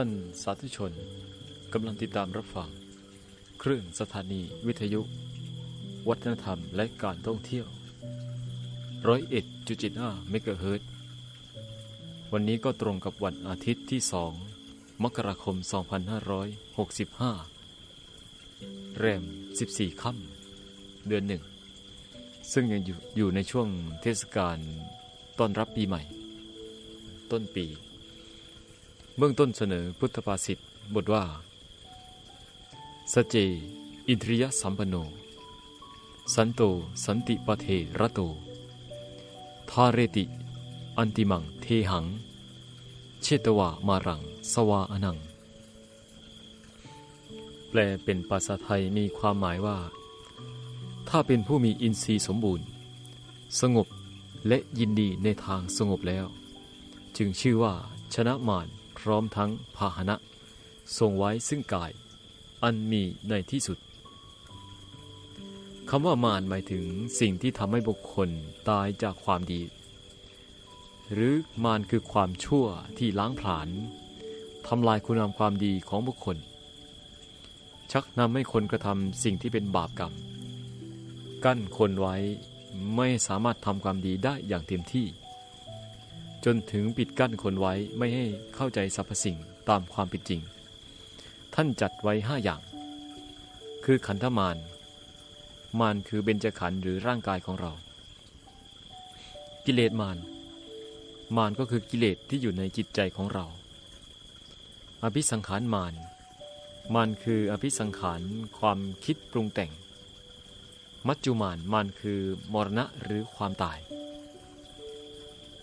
ท่านสาธุชนกำลังติดตามรับฟัง คลื่นสถานีวิทยุ วัฒนธรรมและการท่องเที่ยวร้อยเอ็ดจุจิตห้าเมกะเฮิรตวันนี้ก็ตรงกับวันอาทิตย์ที่สองมกราคม 2565 แรม 14 ค่ำเดือนหนึ่ง ซึ่งยังอยู่ในช่วงเทศกาลต้อนรับปีใหม่ ต้นปี เบื้องต้นเสนอพุทธภาษิตบทว่า สเจ อินทริยสัมปโน สันโต สันติปเทระโต ทาเรติ อันติมังเทหัง เชตวามารัง สวาอนัง แปลเป็นภาษาไทยมีความหมายว่า ถ้าเป็นผู้มีอินทรีย์สมบูรณ์ สงบและยินดีในทางสงบแล้ว จึงชื่อว่าชนะมาร พร้อมทั้งพาหนะ ทรงไว้ซึ่งกาย อันมีในที่สุดคำว่ามารหมายถึงสิ่งที่ทำให้บุคคลตายจากความดี หรือมารคือความชั่วที่ล้างผลาญทำลายคุณงามความดีของบุคคล ชักนำให้คนกระทำสิ่งที่เป็นบาปกรรม กั้นคนไว้ไม่สามารถทำความดีได้อย่างเต็มที่ จนถึงปิดกั้นคนไว้ไม่ให้เข้าใจสรรพสิ่งตามความเป็นจริง ท่านจัดไว้ห้าอย่าง คือขันธมารมารคือเบญจขันธ์หรือร่างกายของเรา กิเลสมารมารก็คือกิเลสที่อยู่ในจิตใจของเรา อภิสังขารมารมารคืออภิสังขารความคิดปรุงแต่ง มัจจุมานมานคือมรณะหรือความตาย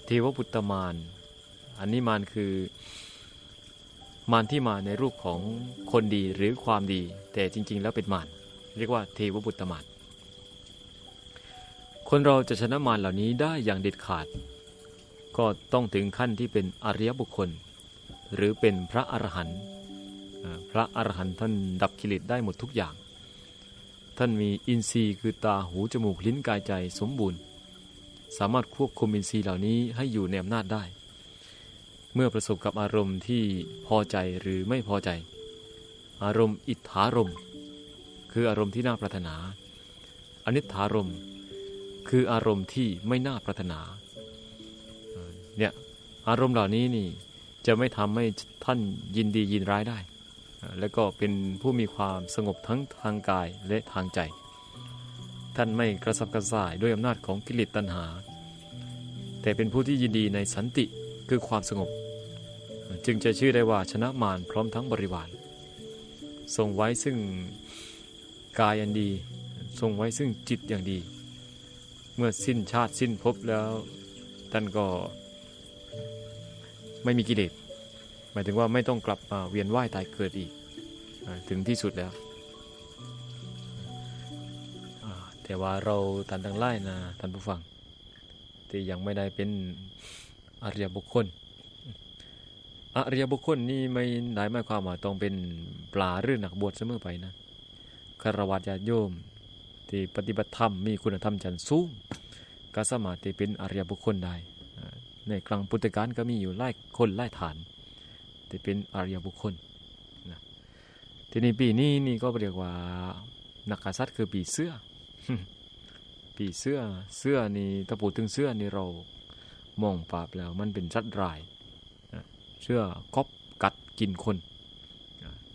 เทวปุตตมานอันนี้มานคือมารที่มาในรูปของคนดีหรือความดี แต่จริง ๆ แล้วเป็นมารเรียกว่าเทวบุตรมารคนเราจะชนะมารเหล่านี้ได้อย่างเด็ดขาด ก็ต้องถึงขั้นที่เป็นอริยบุคคล หรือเป็นพระอรหันต์พระอรหันต์ท่านดับกิเลสได้หมดทุกอย่าง ท่านมีอินทรีย์คือตาหูจมูกลิ้นกายใจสมบูรณ์ สามารถควบคุมอินทรีย์เหล่านี้ให้อยู่ในอำนาจได้ เมื่อประสบกับอารมณ์ที่พอใจหรือไม่พอใจ อารมณ์อิทธารมคืออารมณ์ที่น่าปรารถนา อนิถารมคืออารมณ์ที่ไม่น่าปรารถนาเนี่ยอารมณ์เหล่านี้นี่จะไม่ทำให้ท่านยินดียินร้ายได้ แล้วก็เป็นผู้มีความสงบทั้งทางกายและทางใจ ท่านไม่กระสับกระส่ายด้วยอำนาจของกิเลสตัณหา แต่เป็นผู้ที่ยินดีในสันติคือความสงบ จึงจะชื่อได้ว่าชนะมารพร้อมทั้งบริวารทรงไว้ซึ่งกายอันดี ทรงไว้ซึ่งจิตอย่างดี เมื่อสิ้นชาติสิ้นภพแล้วท่านก็ไม่มีกิเลสหมายถึงว่าไม่ต้องกลับมาเวียนว่ายตายเกิดอีก ถึงที่สุดแล้ว แต่ว่าเราท่านทั้งหลายนะท่านผู้ฟัง ที่ยังไม่ได้เป็นอริยบุคคลอริยบุคคลนี่ไม่ได้หมายความว่าต้องเป็นปลาหรือหนักบวชเสมอไปนะคารวะญาติโยม ที่ปฏิบัติธรรมมีคุณธรรมชั้นสูงก็สามารถที่เป็นอริยบุคคลได้ในครั้งพุทธกาลก็มีอยู่หลายคนหลายฐานที่เป็นอริยบุคคลนะทีนี้ปีนี้นี่ก็เรียกว่านักกษัตริย์คือปีเสื้อ ปีเสื้อเสื้อนี่ถ้าพูดถึงเสื้อนี่เรามองปราบแล้ว มันเป็นสัตว์ร้ายเสื้อกอบกัดกินคน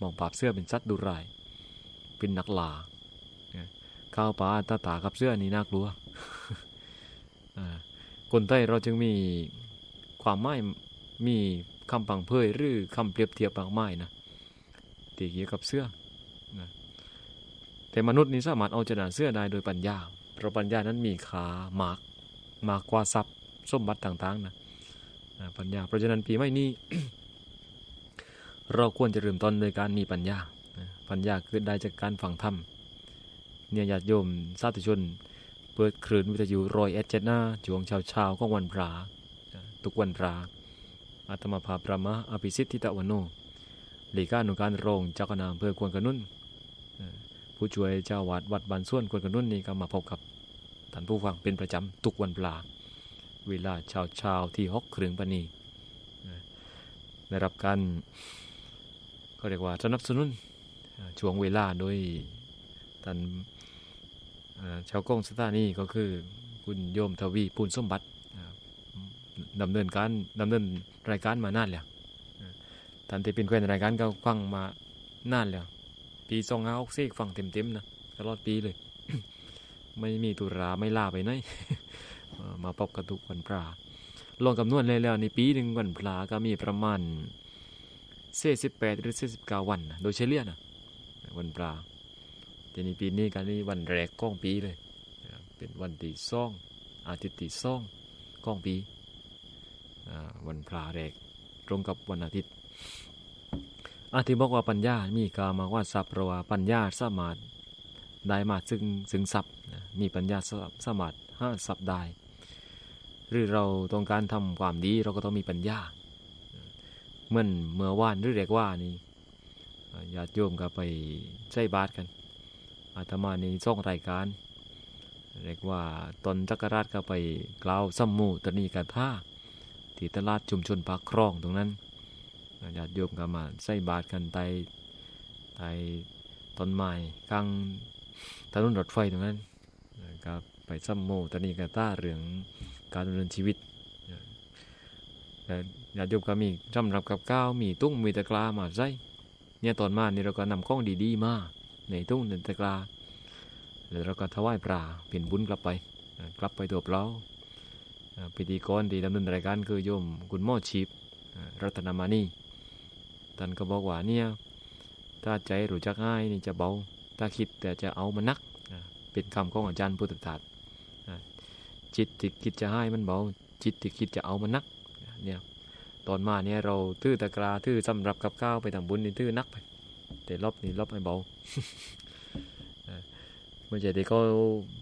มองปราบเสื้อเป็นสัตว์ดุร้าย เป็นนักล่าข้าวปลาตาตากับเสื้อนี่น่ากลัวคนไทยเราจึงมีความหมายมีคำพังเพยหรือคำเปรียบเทียบมากมายนะที่เกี่ยวกับเสื้อ แต่มนุษย์นี่สามารถเอาชนะเสื้อได้โดยปัญญา เพราะปัญญานั้นมีขามากมากกว่าทรัพย์สมบัติต่างๆนะปัญญา เพราะฉะนั้นปีใหม่นี้เราควรจะเริ่มต้นโดยการมีปัญญา ปัญญาเกิดได้จากการฟังธรรมเนี่ยญาติโยมสาธุชน เปิดคลื่นวิทยุรอยเอสเจนาช่วงเช้าเช้าๆของวันพระทุกวันพระอาตมาภาพประมะอภิสิทธิตะวันโนหลีกาหนุการโรงเจ้าคณะอำเภอควนกระนุ่น ผู้ช่วยเจ้าวัดวัดบานส่วนคนกระนุ่นนี่ก็มาพบกับท่านผู้ฟังเป็นประจำทุกวันพระเวลาชาเช้าๆที่ฮอกเครืองปณีนะได้รับการก็เรียกว่าสนับสนุนช่วงเวลาโดยท่านชาวกงสถานีก็คือคุณโยมทวีปูนสมบัติดำเนินการดำเนินรายการมานานแล้วท่านที่เป็นแฟนรายการก็ฟังมานานแล้ว ปีสองห้าหกสี่ฟังเต็มๆนะตลอดปีเลย ไม่มีตุราไม่ล่าไปไหนมาพบกันทุกวันพระลองคำนวณเลยแล้วในปีหนึ่งวันพระก็มีประมาณเศษสิบแปดหรือเศษสิบเก้าวันนะโดยเฉลี่ยนะวันพระทีนี้ปีนี้กันนี่วันแรกของปีเลย เป็นวันที่สองอาทิตย์ที่สองของปีวันพระแรกตรงกับวันอาทิตย์ อาทิบอกว่าปัญญา มีกามาว่าทรัพพระว่าปัญญาสามารถได้มาซึ่งซึ่งทรัพมีปัญญาสาสมารถห้าทรัพได้ หรือเราต้องการทำความดีเราก็ต้องมีปัญญาเหมื่อนเมื่อวานหรือเรียกว่านี่เอ่อญาติโยมก็ไปใช้บาตรกัน อาตมาในช่องรายการ เรียกว่าตนจักรราชก็ไปกล่าวสัมมูตนีกาท่าที่ตลาดชุมชนปากครองตรงนั้น ญาติโยมก็มาใส่บาตรกันไต่ไต่ต้นไม้กลางถนนรถไฟตรงนั้นก็ไปสัมมูตนีกาท่าเรื่องการดำเนินชีวิตแต่ญาติโยมก็มีสำหรับกับข้าวมีตุ้งมีตะกร้ามาใส่เนี่ยตอนมานี่เราก็นำข้องดีๆมาในตุ้งในตะกร้าแล้วเราก็ถวายปลาเป็นบุญกลับไป กลับไปตัวเปล่าอ่าพิธีกรที่ดำเนินรายการคือโยมคุณหมอชีพรัตนมานี ท่านก็บอกว่าเนี่ยถ้าใจรู้จักง่ายนี่จะเบา ถ้าคิดแต่จะเอามานักเป็นคำของอาจารย์พุทธทาสจิตที่คิดจะให้มันเบา จิตที่คิดจะเอามันนักเนี่ยตอนมาเนี่ยเราทื่อตะกราทื่อสำหรับกับข้าวไปทำบุญนี่ทื่อนักไปแต่รอบนี้รอบให้เบาเออไม่ใช่ที่เขา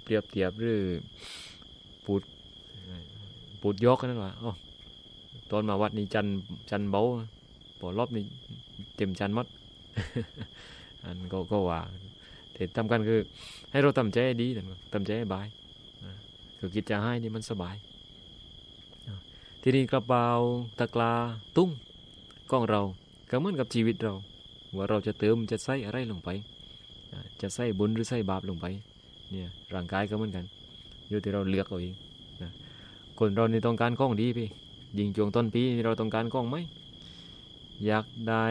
เปรียบเทียบหรือปูดปูดยกนั่นแหว่าอ๋อตอนมาวัดนี้จันจันเบา พอรอบนี้เต็มจันมดอันก็ก็ว่าแต่ทำกันคือให้เราทำใจดีทำใจให้บายคือคิดจะให้นี่มันสบาย ทีนี้กระเป๋าตะกราตุ้งของเราก็เหมือนกับชีวิตเรา ว่าเราจะเติมจะใส่อะไรลงไป จะใส่บุญหรือใส่บาปลงไปเนี่ยร่างกายก็เหมือนกัน อยู่ที่เราเลือกเอาเองนะคนเราในต้องการของดีพี่ยิงจวงต้นปีเราต้องการของไหม อยากได้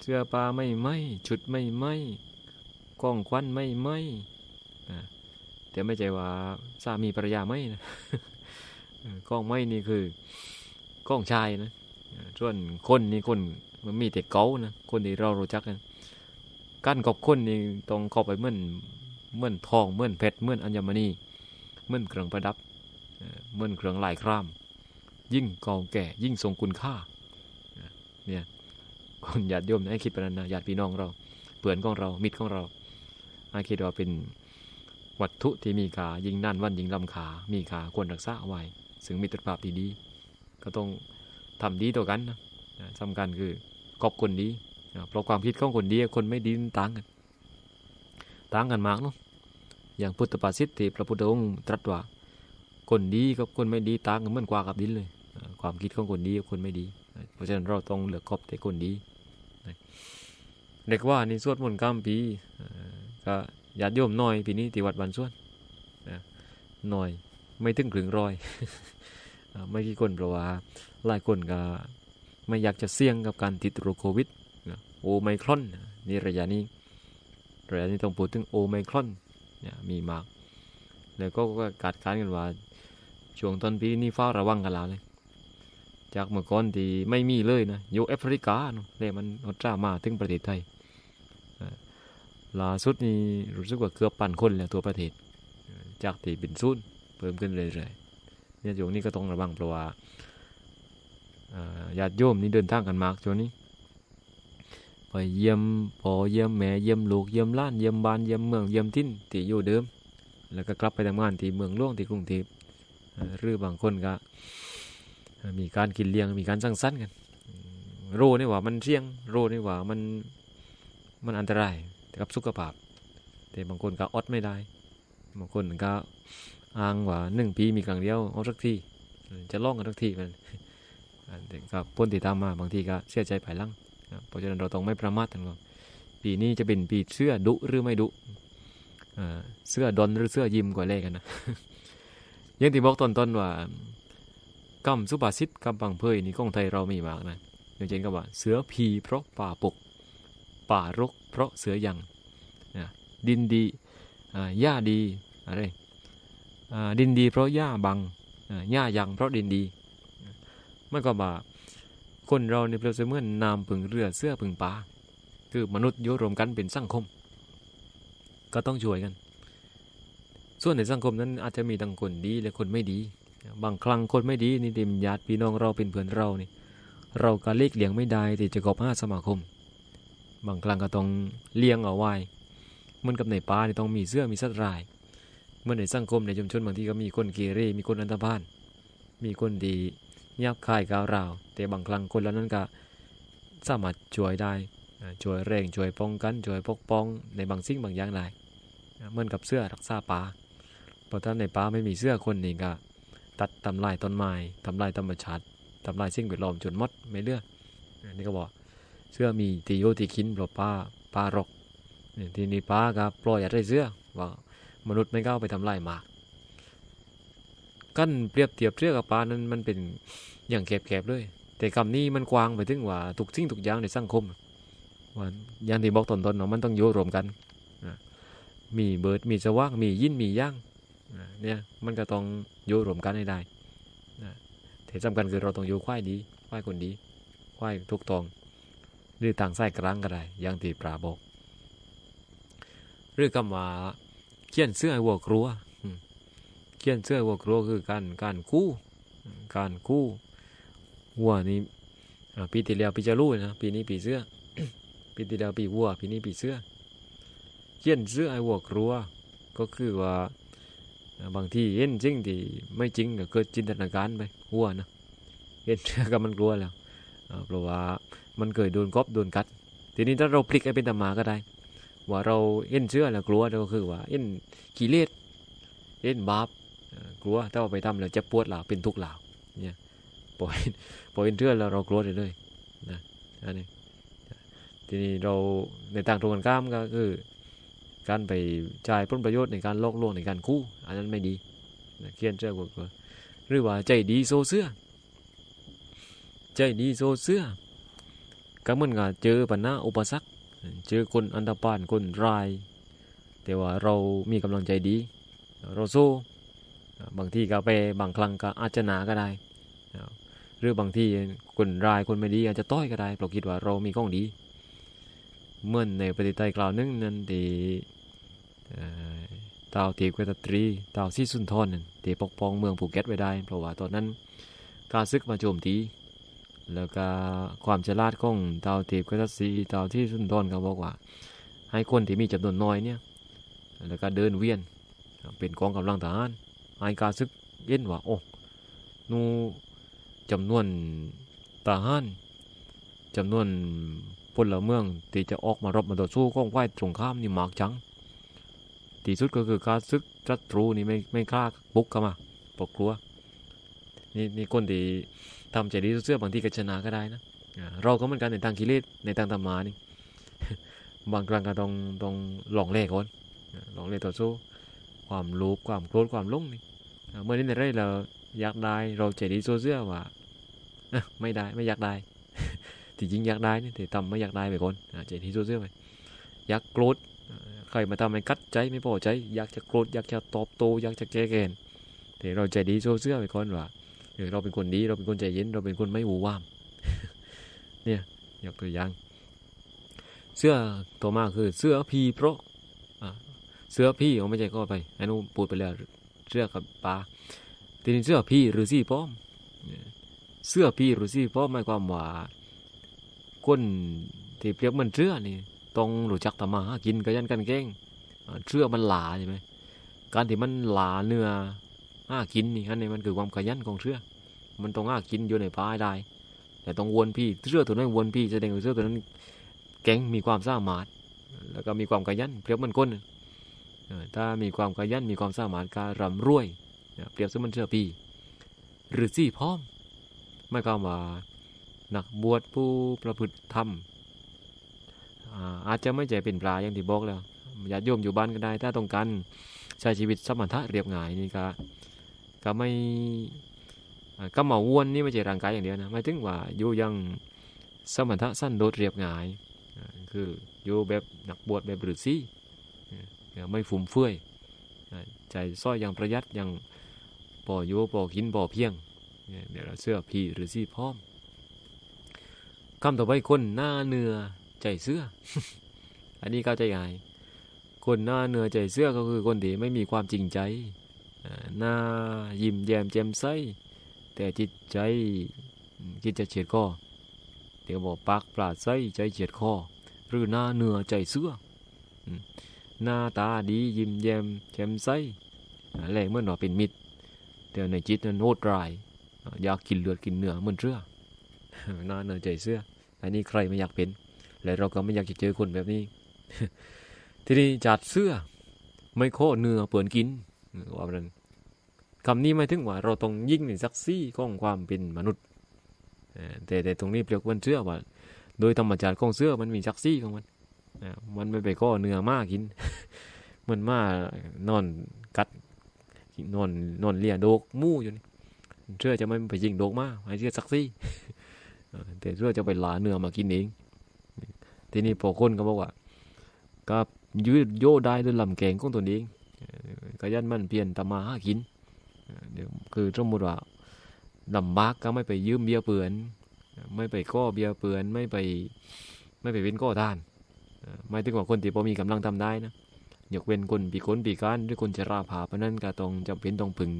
เสื้อผ้าไม่ไหมชุดไม่ไหมกล้องควันไม่ไหมอ่แต่ไม่ใช่ว่าสามีภรรยาไม่นะกล้องไม่นี่คือกล้องชายนะส่วนคนนี่คนมันมีแต่เกานะคนที่เรารู้จักกันการกอบคนนี่ต้องเข้าไปเหมือนเหมือนทองเหมือนเพชรเหมือนอัญมณีเหมือนเครื่องประดับเออเหมือนเครื่องลายคราม ยิ่งเก่าแก่ยิ่งทรงคุณค่า เนี่ยคนญาติโยมนะให้คิดไปนั้นนะญาติพี่น้องเราเพื่อนของเรามิตรของเราให้คิดว่าเป็นวัตถุที่มีค่ายิ่งนั่นวันยิ่งลำขา มีค่าควรรักษาเอาไว้ซึ่งมิตรภาพที่ดีก็ต้องทำดีต่อกันนะสำคัญคือขอบคนดีเพราะความคิดของคนดีคนไม่ดีต่างกัน ต่างกันมากเนาะอย่างพุทธภาษิตที่พระพุทธองค์ตรัสว่าคนดีกับคนไม่ดีต่างกันเหมือนกว่ากับดินเลย ความคิดของคนดีกับคนไม่ดี เพราะฉะนั้นเราต้องเหลือกคบแต่คนดีเด็กว่านี่สวดมนต์ข้ามปีเอ่อก็ญาติโยมน้อยปีนี้ที่วัดบันสวนนะน้อยไม่ถึงถึงร้อยไม่กี่คนเพราะว่าหลายคนก็ไม่อยากจะเสี่ยงกับการติดโรคโควิดโอไมครอนนี่ระยะนี้ระยะนี้ต้องพูดถึงโอไมครอนเนี่ยมีมาก แล้วก็ก็คาดการณ์กันว่าช่วงต้นปีนี้เฝ้าระวังกันแล้วเลย จากเมื่อก่อนที่ไม่มีเลยนะอยู่แอฟริกาเนอะแล้วมันฮอตจ้ามาถึงประเทศไทยล่าสุดนี่รู้สึกว่าเกือบพันคนแล้วตัวประเทศ จากที่เป็นศูนย์เพิ่มขึ้นเรื่อยๆเนี่ยช่วงนี้ก็ต้องระวังเพราะว่าญาติโยมนี่เดินทางกันมากช่วงนี้ไปเยี่ยมพ่อเยี่ยมแม่เยี่ยมลูกเยี่ยมล้านเยี่ยมบ้านเยี่ยมเมืองเยี่ยมทิ่นที่อยู่เดิม แล้วก็กลับไปทำงานที่เมืองหลวงที่กรุงเทพเอ่อหรือบางคนก็ มีการกินเลี้ยงมีการสร้างสรรค์กันอืมรู้นี่ว่ามันเสี่ยงรู้นี่ว่ามันมันอันตรายกับสุขภาพ แต่บางคนก็อดไม่ได้ บางคนก็อ้างว่าหนึ่งปีมีครั้งเดียวเอาสักทีจะล่องกันสักทีมันแต่ก็พ้นติดตามมาบางทีก็เสียใจภายหลังเพราะฉะนั้นเราต้องไม่ประมาทท่านผู้ฟังปีนี้จะเป็นปีเสื้อดุหรือไม่ดุเสื้อดนหรือเสื้อยิ้มกว่าเลขกันนะยังที่บอกตอนต้นว่า คำสุภาษิตคำปังเพยนี่ของไทยเรามีมากนะอย่างเช่นคำว่า เสือพีเพราะป่าปก ป่ารก เพราะเสือยังนะดินดีหญ้าดีอะไรดินดีเพราะหญ้าบังหญ้ายังเพราะดินดีมันก็ว่าคนเราในเปรียบเสมือนน้ำผึ่งเรือเสื้อผึ่งป่าคือมนุษย์ยู่รวมกันเป็นสังคม ก็ต้องช่วยกัน ส่วนในสังคมนั้นอาจจะมีทั้งคนดีและคนไม่ดี บางครั้งคนไม่ดีนี่เป็นญาติพี่น้องเราเป็นเพื่อนเรานี่เราก็เลีกเลี่ยงไม่ได้ที่จะกอบห้าสมาคม บางครั้งก็ต้องเลี้ยงเอาไว้เหมือนกับในป่านี่ต้องมีเสื้อมีสัตว์รายเมื่อในสังคมในชุมชนบางทีก็มีคนเกเรมีคนอันธพาลมีคนดียับคายก้าวราว แต่บางครั้งคนเหล่านั้นก็สามารถช่วยได้ช่วยเร่งช่วยป้องกันช่วยปกป้องในบางสิ่งบางอย่างได้เหมือนกับเสื้อรักษาป่าเพราะถ้าในป่าไม่มีเสื้อคนนี่ก็ ตัดทำลายต้นไม้ทำลายธรรมชาติทำลายสิ่งแวดล้อมจนมดไม่เลืออันนี้ก็บอกเสื้อมีตีโยตีคินเพราะป่าป่ารกนี่ทีนี้ป่าก็ปล่อยอะไรเสื้อว่ามนุษย์ไม่ก้าวไปทำลายมากกันเปรียบเทียบเสื้อกับป่านั้นมันเป็นอย่างแคบๆเลย แต่คำนี้มันกว้างไปถึงว่าทุกสิ่งทุกอย่างในสังคมว่าอย่างที่บอกตอนต้นเนาะมันต้องอยู่รวมกันมีเบิร์ดมีสว่างมียินมีย่าง นะเนี่ยมันก็ต้องอยู่รวมกันให้ได้นะแต่สำคัญคือเราต้องอยู่ควายดีควายคนดีควายทุกตองหรือต่างไส้กลางก็ได้อย่างที่ปราบอกหรือคำว่าเขียนเสื้อให้วัวครัวเขียนเสื้อให้วัวครัวคือการการกู้การกู้วัวนี่ปีที่แล้วปีจะรู้นะปีนี้ปีเสื้อปีที่แล้วปีวัวปีนี้ปีเสื้อเขียนเสื้อไอ้วัวครัวก็คือว่า บางทีเห็นจริงที่ไม่จริงก็เกิดจินตนาการไปวัวนะเห็นเสื้อก็มันกลัวแล้วเพราะว่ามันเคยโดนกบโดนกัด ทีนี้ถ้าเราพลิกให้เป็นธรรมาก็ได้ ว่าเราเห็นเสื้อแล้วกลัวก็คือว่าเห็นกิเลสเห็นบาปอ่ากลัวถ้าเอาไปทำแล้วเจะปวดหลาเป็นทุกข์หลาเนี่ยปล่อยปล่อยเห็นเสื้อแล้วเรากลัวเลยเลยนะอันนี้ทีนี้เราในทางตรงกันข้ามก็คือ การไปจ่ายผลประโยชน์ในการลอกลวงในการกู้อันนั้นไม่ดีนะเขียนเจ้ากว่าหรือว่าใจดีโซเสื้อ ใจดีโซเสื้อก็เหมือนกับเจอปัญหาอุปสรรคเจอคนอันตรพานคนร้าย แต่ว่าเรามีกำลังใจดี เราสู้บางทีก็ไปบางครั้งก็อาจจะหนาก็ได้หรือบางทีคนร้ายคนไม่ดีอาจจะต้อยก็ได้เราคิดว่าเรามีข้องดี เมื่อในปฏิไตยกล่าวนึงนั้นที่ เต่าวเทพกษัตรีเต่าซีสุนทรนั่นตีปกป้องเมืองภูเก็ตไว้ได้ เพราะว่าตอนนั้นการซึกมาโจมตีแล้วก็ความฉลาดของเต่าวเทพกษัตรีเต่าที่สุนทรก็บอกว่า ให้คนที่มีจำนวนน้อยเนี่ยแล้วก็เดินเวียนเป็นกองกำลังทหารให้การซึกเย็นว่าโอ้หนูจำนวนทหารจำนวนพลเมืองที่จะออกมารบมาต่อสู้ก้องไหวตรงข้ามนี่มากจัง ที่สุดก็คือการซึกศัตรูนี่ไม่ไม่กล้าบุกเข้ามาปกกลัวนี่นี่คนที่ทำใจดีเสื้อบางทีก็ชนะก็ได้นะเราก็เหมือนกันในทางกิเลสในทางธรรมานี่บางครั้งก็ต้องต้องลองเล่ก่อนอ่าลองเล่ต่อสู้ความโลภความโกรธความหลงนี่เมื่อนี้ในเรื่องเราอยากได้เราใจดีโซเสื้อว่าไม่ได้ไม่อยากได้ที่จริงอยากได้นี่แต่ทำไม่อยากได้ไปก่อนอ่าเจที่เสื้อไปอยากโกรธ ใครมาทำให้กัดใจไม่พอใจ อยากจะโกรธอยากจะตอบโต้อยากจะแก้แค้นแต่เราใจดีโซเสื้อไปก่อนว่าเออเราเป็นคนดีเราเป็นคนใจเย็นเราเป็นคนไม่หูว่ามเนี่ยยกตัวอย่างเสื้อตัวมากคือเสื้อพีเพราะเสื้อพี่เขาไม่ใช่ก็ไปไอ้นู้นพูดไปแล้วเสื้อกับปลาทีนี้เสื้อพี่หรือซี่ป้อมเสื้อพี่หรือซี่ป้อมหมายความว่าคนที่เปรียบเหมือนเชื่อนี่ ต้องรู้จักทำมาหากินกันยันกันเก่งเชื่อมันหลาใช่ไหมการที่มันหลาเนื้อหากินนี่อันนี้มันคือความขยันของเชื่อ มันต้องหากินอยู่ในป่าได้ แต่ต้องวนพี่เชื่อตัวนั้นวนพี่แสดงว่าเชื่อตัวนั้นเก่งมีความสามารถ แล้วก็มีความขยันเปรียบเหมือนคนถ้ามีความขยันมีความสามารถการร่ำรวยเปรียบเสมือนเชื่อพี่หรือสี่พร้อมไม่ความว่านักบวชผู้ประพฤติธรรม อาอาจจะไม่ใจเป็นปลาอย่างที่บอกแล้วญาติโยมอยู่บ้านก็ได้ ถ้าต้องการใช้ชีวิตสมถะเรียบง่ายนี่ก็ก็ไม่ก็มาวนนี่ไม่ใช่ร่างกายอย่างเดียวนะหมายถึงว่าอยู่ยังสมถะสั้นโดดเรียบง่ายคืออยู่แบบนักบวชแบบฤาษีไม่ฟุ่มเฟือยใจซ้อยอย่างประหยัดอย่างปออยู่ปอกินปอเพียงเดี๋ยวเราเสื้อพีหรือซีพร้อมคำต่อไปคนหน้าเนื้อ ใจเสื้อ อันนี้เข้าใจง่ายคนหน้าเนื้อใจเสื้อก็คือคนที่ไม่มีความจริงใจหน้ายิ้มแย้มแจ่มใสแต่จิตใจอืมคิดจะเฉียดคอเดี๋ยวบอกปากปราดใสใจเฉียดคอหรือหน้าเนื้อใจเสื้อหน้าตาดียิ้มแย้มแจ่มใสอ่าแรเมื่อหนว่าเป็นมิตรแต่ในจิตนั้นโหดร้ายอ่าอยากกินเลือดกินเนื้อเหมือนเสื้อหน้าเนื้อใจเสื้ออันนี้ใครไม่อยากเป็น และเราก็ไม่อยากจะเจอคนแบบนี้ ทีนี้จัดเสื้อ ไม่โคเนื้อเปื่อนกินว่าแบบนั้นคำนี้หมายถึงว่าเราต้องยิ่งในซักซี่ของความเป็นมนุษย์แต่แต่ตรงนี้เปรียบวันเสื้อว่าโดยธรรมชาติของเสื้อมันมีซักซี่ของมันมันไม่ไปข้อเนื้อมากิน มันมานอนกัดนอนนอนเลียโดกมู่อยู่นี่เสื้อจะไม่ไปยิงโดกมาให้เสื้อซักซี่แต่เสื้อจะไปหลาเนื้อมากินเอง ทีนี้พอคนก็บอกว่าก็ยืดโยได้ด้วยลำแกงของตัวเองก็ยันมันเปลี่ยนตมาหากินเอ่อเดี๋ยวคือสมมติว่าลำบากก็ไม่ไปยืมเบียเปือนไม่ไปก้อเบียเปือนไม่ไปไม่ไปเป็นก้อท่านไม่ถึงว่าคนที่พอมีกำลังทำได้นะยกเว้นคนปีคนปีการหรือคนจะราผาเพราะนั้นก็ต้องจำเป็นต้องผึง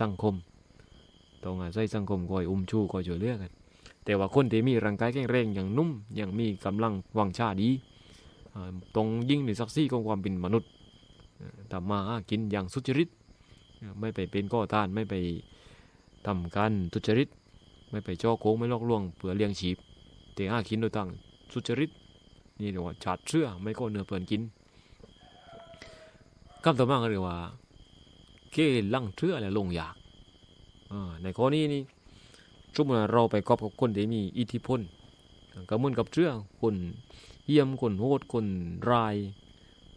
สังคมต้องอาศัยสังคมคอยอุ้มชูคอยช่วยเหลือกัน แต่ว่าคนที่มีร่างกายแข็งแรงอย่างนุ่มอย่างมีกำลังวังชาดีตรงยิ่งในศักดิ์ศรีของความเป็นมนุษย์เอ่อทำมาหากินอย่างสุจริต ไม่ไปเป็นก้อต้านไม่ไปทำการทุจริต ไม่ไปจ่อโกงไม่ลอกลวงเพื่อเลี้ยงชีพ แต่หากินโดยตั้งสุจริตนี่เรียกว่าฉาดเชื่อไม่ก็เนื้อเปื่อนกินคำต่อมาก็เรียกว่าเกลังเชื่อและลงอยากในข้อนี้นี่ สมมติว่าเราไปกอบกับคนที่มีอิทธิพลก็เหมือนกับเรื่อคนเยี่ยมคนโหดคนร้าย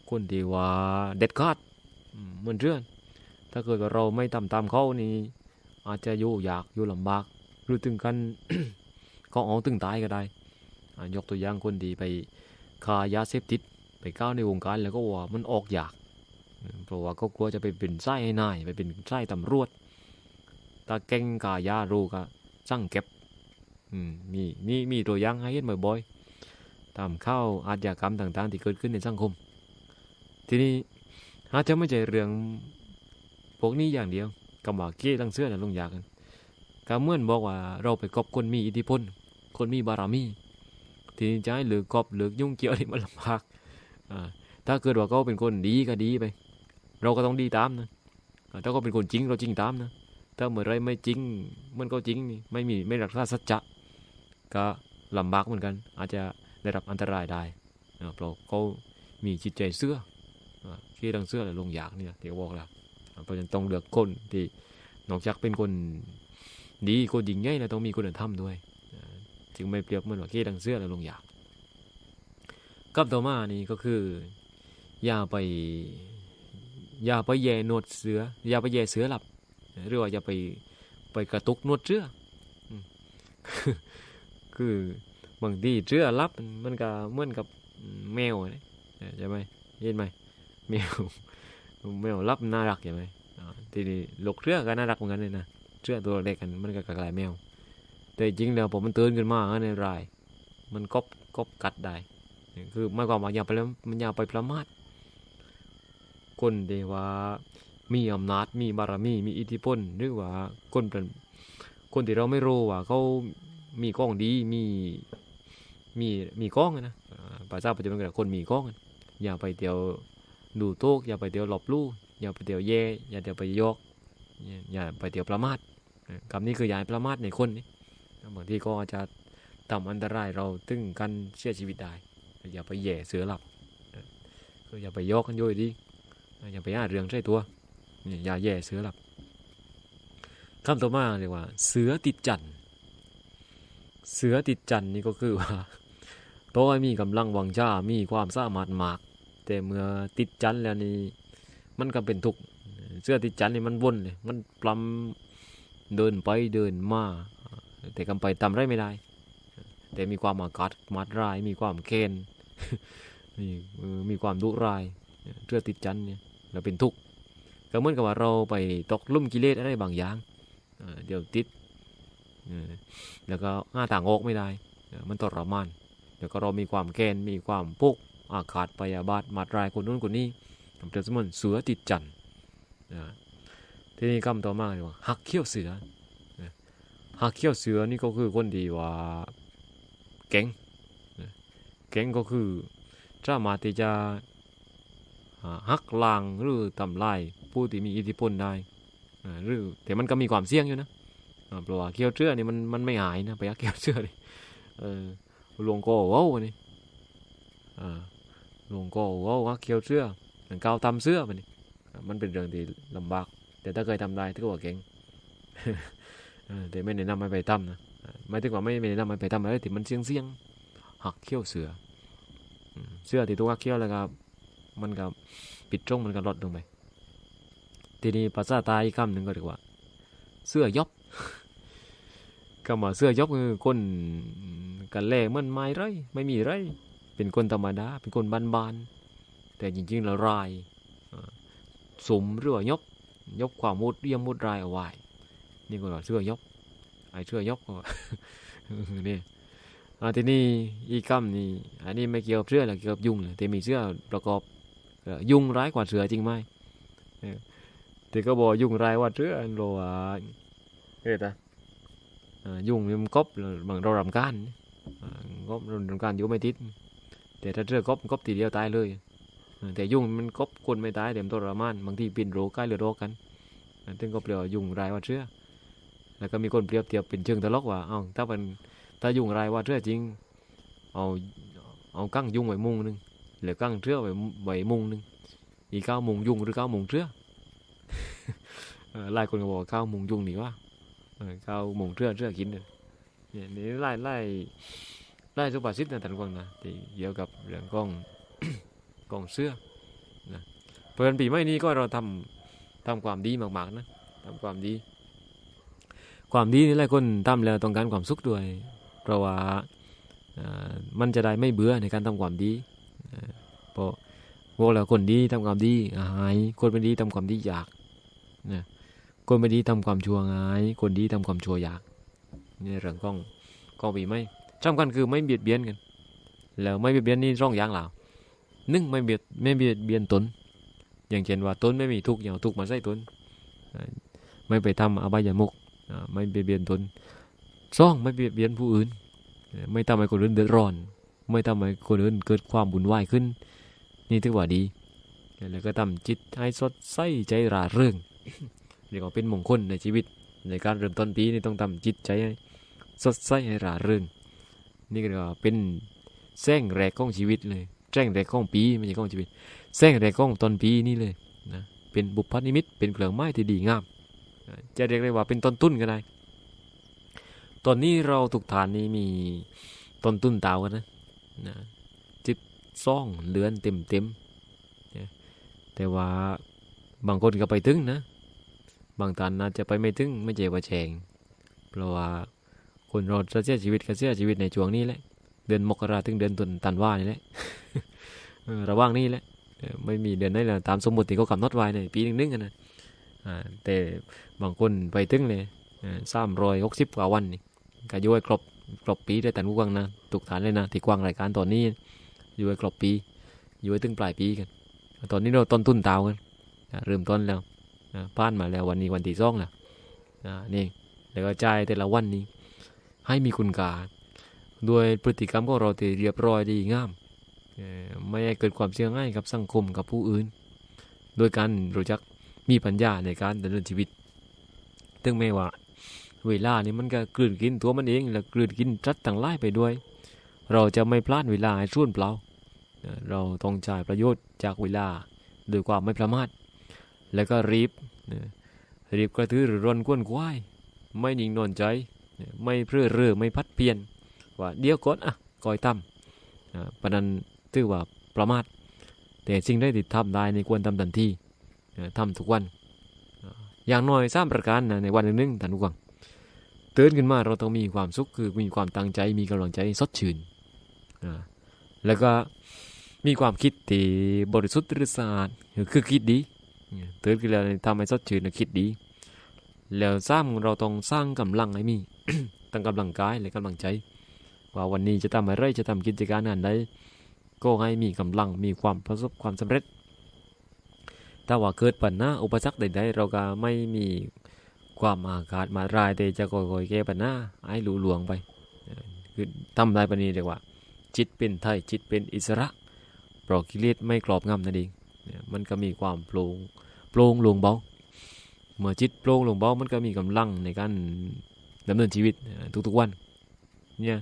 คนที่ว่าเด็ดขาดเหมือนเรื่องถ้าเกิดว่าเราไม่ทำตามเขานี่อาจจะอยู่ยากอยู่ลำบากหรือถึงกันก็เอาถึงตายก็ได้ยกตัวอย่างคนที่ไปคายาเสพติดไปก้าวในวงการแล้วก็ว่ามันออกอยาก เพราะว่าก็กลัวจะไปเป็นไส้ให้นายไปเป็นไส้ตำรวจ ถ้าเก่งกายารู้ก็ สั่งเก็บมีมีมีตัวอย่างให้เห็นบ่อยๆตามข้าวอาชญากรรมต่างๆ ที่เกิดขึ้นในสังคม ทีนี้อาจจะไม่ใช่เรื่องพวกนี้อย่างเดียวกำว่าเก้ตั้งเสื้อและลุงยากันก็เมื่อนบอกว่าเราไปกอบคนมีอิทธิพล คนมีบารมีทีนี้จะให้หรือกอบหรือยุ่งเกี่ยวนี่มันลำบากอ่าถ้าเกิดว่าเขาเป็นคนดีก็ดีไป เราก็ต้องดีตามนะถ้าเขาเป็นคนจริงเราจริงตามนะ ถ้าเมื่อไรไม่จริง มันก็จริงนี่ไม่มีไม่รักษาสัจจะก็ลำบากเหมือนกัน อาจจะได้รับอันตรายได้เพราะเขามีจิตใจเสื้ออ่าขี้ดังเสื้อและลงอยากเนี่ยเที่เขาบอกแล้วเพราะฉะนั้นต้องเลือกคนที่นอกจากเป็นคนดีคนจริงไงนะต้องมีคุณธรรมด้วยจึงไม่เปรียบเหมือนว่าขี้ดังเสื้อและลงอยากกับต่อมานี่ก็คืออย่าไปอย่าไปแย่นวดเสืออย่าไปแย่เสือหลับ หรือว่าอย่าไปไปกระตุกนวดเชื้อคือบางทีเชื้อรับมันก็เหมือนกับแมวนะใช่ไหมเห็นไหมแมวแมวรับน่ารักใช่ไหมทีนี้ลูกเชื้อก็น่ารักเหมือนกันเลยนะเชื้อตัวเล็กกันมันก็กลายแมว แต่จริงแล้วผมมันตื่นขึ้นมาในราย มันกบกบกัดได้คือไม่ความว่าอย่าไปแล้วมันอย่าไปประมาทคนเดว่า มีอำนาจมีบารมีมีอิทธิพลหรือว่าคนเป็นคนที่เราไม่รู้ว่าเขามีกล้องดีมีมีมีกล้องนะอ่าภาษาปัจจุบันก็คนมีกล้องอย่าไปเที่ยวดูโต๊กอย่าไปเที่ยวหลบลู่อย่าไปเที่ยวแย่อย่าเที่ยวไปยกอย่าไปเที่ยวประมาทคำนี้คืออย่าประมาทในคนนี่บางทีก็อาจจะทำอันตรายเราถึงกันเสียชีวิตได้อย่าไปแย่เสือหลับคืออย่าไปยกกันโยยดีอย่าไปหาเรื่องใส่ตัว นี่ยาแย่เสือหลับคำต่อมาเรียกว่า เสือติดจันทร์เสือติดจันทร์นี่ก็คือว่าตให้มีกำลังวังชามีความสามารถมาก แต่เมื่อติดจันแล้วนี่มันก็เป็นทุกข์เสื้อติดจันนี่มันวนเลยมันปลำเดินไปเดินมาแต่กำไปทำไรไม่ได้ แต่มีความอากัดมัดราย มีความเคนมีมีความดุร้ายเสื้อติดจันเนี่ยเราเป็นทุกข์ ก็เหมือนกับว่าเราไปตกลุ่มกิเลสอะไรบางอย่างเเดี๋ยวติดแล้วก็ห้าทางออกไม่ได้ มันทรมานเดี๋ยวก็เรามีความแค้นมีความพุกอาฆาตพยาบาทมาดรายคนนู้นคนนี้เปรียบเสมือนเสือติดจันทร์ทีนี้คำต่อมาเลยว่าหักเขี้ยวเสือหักเขี้ยวเสือนี่ก็คือคนที่ว่าเก่งเก่งก็คือสามารถที่จะหักลางหรือทำลายผู้ที่มีอิทธิพลได้หรือแต่มันก็มีความเสี่ยงอยู่นะเพราะว่าเขี้ยวเชือนี่มันมันไม่หายนะไปหักเขี้ยวเชือนี่เออหลวงโกว้าวนี่หลวงโกว้าวหักเขี้ยวเชือมันก้าวตำเสื้อมันนี่มันเป็นเรื่องที่ลำบาก แต่ถ้าเคยทำได้ถือว่าเก่งแต่ไม่แนะนำให้ไปทำนะไม่ถึงว่าไม่แนะนำให้ไปทำอะไรที่มันเสี่ยงเสี่ยงๆหักเขี้ยวเสือเสื้อที่ตัวหักเขี้ยวแล้วก็มันก็ปิดตรงมันก็ลดลงไป ทีนี้ภาษาใตายอีกคำหนึ่งก็เรียกว่า เสื้อยบคำว่าเสื้อยบคือคนกันแล่เหมันไม้ไรไม่มีไรเป็นคนธรรมดา เป็นคนบานๆแต่จริงๆแล้วรายสมหรือว่ายบยกความมุดเรียมมุดรายเอาไว้นี่ก็ว่าเสื้อยบไอ้เสื้อยบก็นี่อ่าทีนี้อีกคำนี่อันนี้ไม่เกี่ยวกับเสื้อหรอกเกี่ยวกับยุงเลยแต่มีเสื้อประกอบยุงร้ายกว่าเสือจริงไหม เออแต่ก็บอกยุงร้ายกว่าเสือโลว่าเฮ้ยตาอ่ายุงนี่มันกบแล้วบางเรารำคาญอ่ากบเรารำคาญอยู่ไม่ติดแต่ถ้าเสือกบกบทีเดียวตายเลยเออแต่ยุงมันกบคนไม่ตายแต่มันทรมานบางทีปีนโรคใกล้เรือโรคกันอันซึ่งก็เปรียบว่ายุงรายว่าเชื้อแล้วก็มีคนเปรียบเทียบเป็นเชิงตลกว่า เอ้าถ้าเป็นถ้ายุงรายว่าเชื้อจริง เอาเอากั้งยุงไว้มุงหนึงหรือกั้งเชื้อไว้ไว้มุงหนึงอีกเก้ามุงยุงหรือเก้ามุงเชื้อเออ หลายคนก็บอกว่าเก้ามุงยุงหนีว่าเข้ามุงเชื้อเชื้อกินเนี่ยเนี่ยนี่ไล่ไล่ไล่สุภาษิตนะท่านกวางนะที่เกี่ยวกับเรื่องของกองเสื้อนะเพราะฉะนั้นปีใหม่นี้ก็เราทำทำความดีมากๆนะทำความดี ความดีนี่หลายคนทำแล้วต้องการความสุขด้วย เพราะว่ามันจะได้ไม่เบื่อในการทำความดีเอ่อเพราะบอกแล้วคนดีทำความดีหายคนไม่ดีทำความดีอยาก นะคนไม่ดีทำความชั่วหาย คนดีทำความชั่วอยากนี่เรื่องของของปีใหม่สำคัญคือไม่เบียดเบียนกัน แล้วไม่เบียดเบียนนี่ร่องอย่างเหล่านึ่งไม่เบียดไม่เบียดเบียนตน อย่างเช่นว่าตนไม่มีทุกข์อย่างทุกข์มาใส่ตน ไม่ไปทำอบายมุกไม่เบียดเบียนตนสองไม่เบียดเบียนผู้อื่น ไม่ทำให้คนอื่นเดือดร้อน ไม่ทำให้คนอื่นเกิดความบุญวายขึ้น นี่ถือว่าดี แล้วก็ทำจิตให้สดใสใจร่าเริง เรียกว่าเป็นมงคลในชีวิต ในการเริ่มต้นปีนี่ต้องทำจิตใจสดใสให้ร่าเริงนี่ก็เรียกว่าเป็นแสงแรกของชีวิตเลยแจ้งแรกของปีไม่ใช่ของชีวิตแสงแรกของต้นปีนี่เลยนะเป็นบุพนิมิตเป็นเครื่องไม้ที่ดีงามจะเรียกได้ว่าเป็นต้นตุ้นก็ได้ ตอนนี้เราทุกฐานนี้มีต้นตุ้นเตากันนะนะจิบซ่องเลือนเต็มเต็มแต่ว่าบางคนก็ไปถึงนะ บางท่านอาจจะไปไม่ถึงไม่เจ็บว่าแฉงเพราะว่าคนเราจะเสียชีวิตก็เสียชีวิตในช่วงนี้แหละ เดือนมกราถึงเดือนตุลธันวานี่แหละระหว่างนี้แหละไม่มีเดือนไหนละตามสมมติที่เขากำหนดไว้ในปีหนึงนึงกันนะแต่บางคนไปถึงเลยสามร้อยหกสิบกว่าวันนี่ก็ยู่ให้ครบครบปีได้แต่ผู้กวางนะถูกฐานเลยนะที่กวางรายการตอนนี้อยู่ให้ครบปี อยู่ให้ถึงปลายปีกัน ตอนนี้เราต้นทุนเตากันเริ่มต้นแล้ว ผ่านมาแล้ววันนี้วันที่สองแล้วอ่านี่แล้วก็จ่ายแต่ละวันนี้ ให้มีคุณค่าด้วยพฤติกรรมของเราที่เรียบร้อยดีงามเอ่อไม่ให้เกิดความเสี่ยงให้กับสังคมกับผู้อื่น โดยการรู้จักมีปัญญาในการดำเนินชีวิตถึงแม้ว่าเวลานี่มันก็กลืนกินตัวมันเองและกลืนกินจัดต่างไล่ไปด้วย เราจะไม่พลาดเวลาให้ส่วนเปล่าเอ่อเราต้องจ่ายประโยชน์จากเวลาโดยความไม่ประมาท แล้วก็รีบรีบกระตือรือร้นกวนควาย ไม่นิ่งนอนใจ ไม่เพร่อเร่อไม่พัดเพียน ว่าเดี๋ยวก่อนอะก่อยตั้มปนันถือว่าประมาท แต่สิ่งใดที่ทำได้ในควรทำทันทีอ่าทำทุกวัน อย่างน้อยสามประการนะในวันหนึ่งท่านผู้ฟังตื่นขึ้นมาเราต้องมีความสุขคือมีความตั้งใจมีกำลังใจสดชื่นแล้วก็มีความคิดที่บริสุทธิ์หรือสะอาดคือคิดดี ตื่นขึ้นแล้วทำให้สดชื่นคิดดี แล้วสร้างเราต้องสร้างกำลังให้มี ตั้งกำลังกายและกำลังใจ ว่าวันนี้จะทำอะไรจะทำกิจการงานใดก็ให้มีกำลังมีความประสบความสำเร็จ ถ้าว่าเกิดปัญหาอุปสรรคใดๆ เราก็ไม่มีความอาฆาตมารายแต่จะคอยๆแก้ปัญหาให้หลุหลวงไป คือทำได้ปนี้เรียกว่า จิตเป็นไทยจิตเป็นอิสระเพราะกิเลสไม่กรอบงำนั่นเอง เนี่ยมันก็มีความโปร่งโปร่งลงเบาเมื่อจิตโปร่งลงเบามันก็มีกำลังในการดำเนินชีวิตทุกๆวันเนี่ย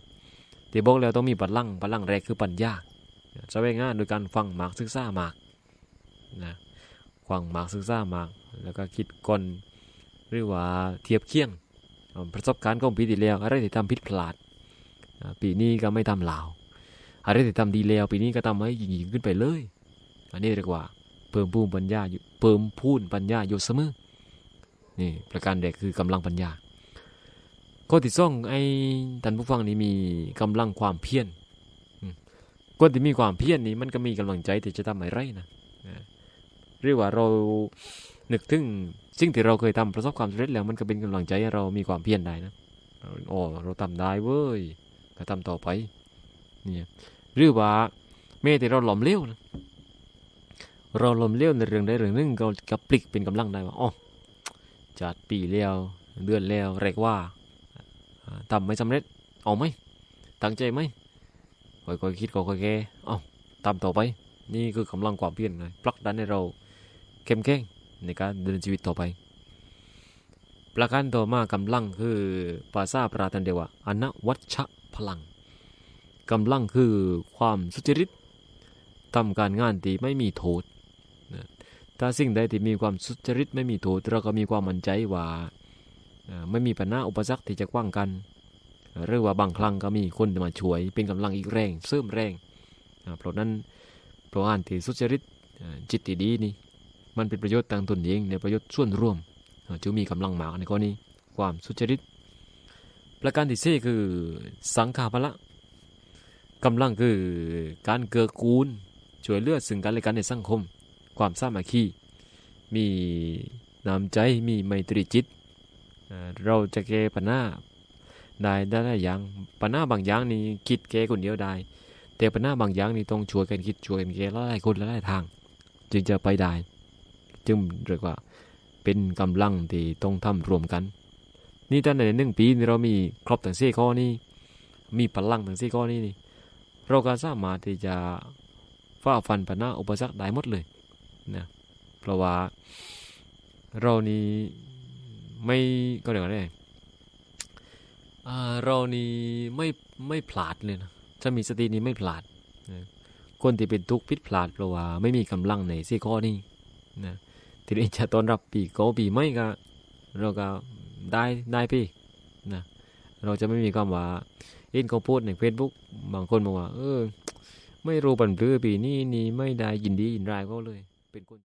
ที่บอกแล้วต้องมีพลังพลังแรกคือปัญญาแสวงหาโดยการฟังหมากศึกษาหมากนะฟังหมากศึกษาหมาก แล้วก็คิดก่อนหรือว่าเทียบเคียงประสบการณ์ของปีที่แล้วอะไรที่ทำผิดพลาด ปีนี้ก็ไม่ทำลาวอะไรที่ทำดีแล้ว ปีนี้ก็ทำให้ยิ่งขึ้นไปเลย อันนี้เรียกว่า เพิ่มพูนปัญญาอยู่เพิ่มพูนปัญญาอยู่เสมอนี่ประการแรกคือกำลังปัญญา ข้อที่สองไอ้ท่านผู้ฟังนี่มีกำลังความเพียรอืมคนที่มีความเพียรนี่มันก็มีกำลังใจที่จะทำอะไรนะเรียกว่าเรานึกถึงสิ่งที่เราเคยทำประสบความสำเร็จแล้วมันก็เป็นกำลังใจให้เรามีความเพียรได้นะโอ้เราทำได้เว้ยก็ทำต่อไปเนี่ยหรือว่าแม้แต่เราหลอมเลี้ยวนะ เราลมเลี้ยวในเรื่องใดเรื่องหนึ่งเราก็จะปลิกเป็นกำลังได้ว่าอ๋อจัดปีแล้วเดือนแล้วเรกว่าอ่าทำไม่สำเร็จเอาไหมตั้งใจไหมค่อยๆคิดค่อยๆแก้เอาทำต่อไป นี่คือกำลังความเพียรเลยผลักดันให้เราเข้มแข็งในการดำเดินชีวิตต่อไป ประการต่อมากำลังคือภาษาปราตันเดียว่าอนวัชชพลังกำลังคือความสุจริตทำการงานที่ไม่มีโทษ ถ้าสิ่งใดที่มีความสุจริตไม่มีโทษเราก็มีความมั่นใจว่าไม่มีปัญหาอุปสรรคที่จะกว้างกันหรือว่าบางครั้งก็มีคนมาช่วยเป็นกำลังอีกแรงเสริมแรงเพราะนั้นเพราะอ่านที่สุจริตจิตที่ดีนี่มันเป็นประโยชน์ต่างตนเองในประโยชน์ส่วนร่วมจึงมีกำลังมากในข้อนี้ความสุจริต ประการที่สี่คือสังขาพละกำลังคือการเกื้อกูลช่วยเหลือซึ่งกันและกันในสังคม ความสามัคคีมีน้ำใจมีไมตรีจิต เราจะแก้ปัญหาได้ได้ยอย่างปัญหาบางอย่างนี่คิดแก้คนเดียวได้ แต่ปัญหาบางอย่างนี่ต้องช่วยกันคิดช่วยกันแก้หลายคนหลายทาง จึงจะไปได้ จึงเรียกว่าเป็นกำลังที่ต้องทำรวมกัน นี่ถ้าในหนึ่งปีนี่เรามีครบทั้งสี่ข้อนี้มีพลังทั้งสี่ข้อนี้นี่เราก็สามารถที่จะฝ่าฟันปัญหาอุปสรรคได้หมดเลย นะเพราะว่าเรานี่ไม่ก็เรียกว่าไงอ่าเรานี่ไม่ไม่พลาดเลยนะถ้ามีสตินี่ไม่พลาดนะคนที่เป็นทุกข์พิษพลาดเพราะว่าไม่มีกำลังในสี่ข้อนี้นะทีนี้จะต้อนรับปีโกปีไม่ก็เราก็ได้ได้พี่นะเราจะไม่มีคำว่าอ็นเขาพูดในเฟซบุ๊กบางคนบอกว่า เออ ไม่รู้ปันปลื้อปีนี้นี่ไม่ได้ยินดียินร้ายก็เลย เป็นคน